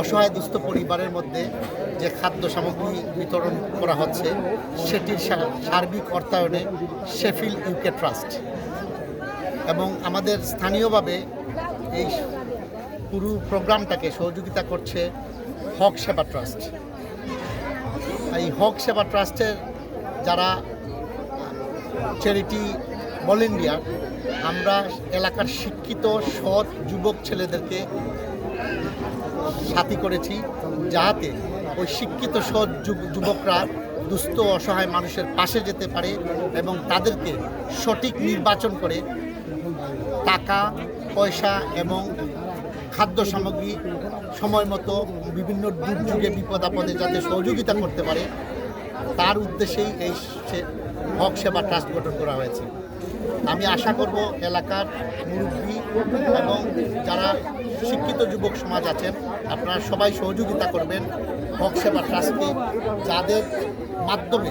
অসহায় দুস্থ পরিবারের মধ্যে যে খাদ্য সামগ্রী বিতরণ করা হচ্ছে, সেটির সার্বিক অর্থায়নে শেফিল ইউকে ট্রাস্ট এবং আমাদের স্থানীয়ভাবে এই পুরো প্রোগ্রামটাকে সহযোগিতা করছে হক সেবা ট্রাস্ট। এই হক সেবা ট্রাস্টের যারা চ্যারিটি ভলেন্টিয়ার আমরা এলাকার শিক্ষিত, সৎ যুবক ছেলেদেরকে সাথী করেছি যাতে ওই শিক্ষিত, সৎ যুব- যুবকরা দুস্থ, অসহায় মানুষের পাশে যেতে পারে এবং তাদেরকে সঠিক নির্বাচন করে টাকা, পয়সা এবং খাদ্য সামগ্রী সময় মতো বিভিন্ন দুর্যোগে, বিপদ আপদে যাতে সহযোগিতা করতে পারে, তার উদ্দেশ্যেই এই হক সেবা ট্রাস্ট গঠন করা হয়েছে। আমি আশা করব এলাকার মুরব্বী এবং যারা শিক্ষিত যুবক সমাজ আছেন, আপনারা সবাই সহযোগিতা করবেন হক সেবা ট্রাস্টকে, যাদের মাধ্যমে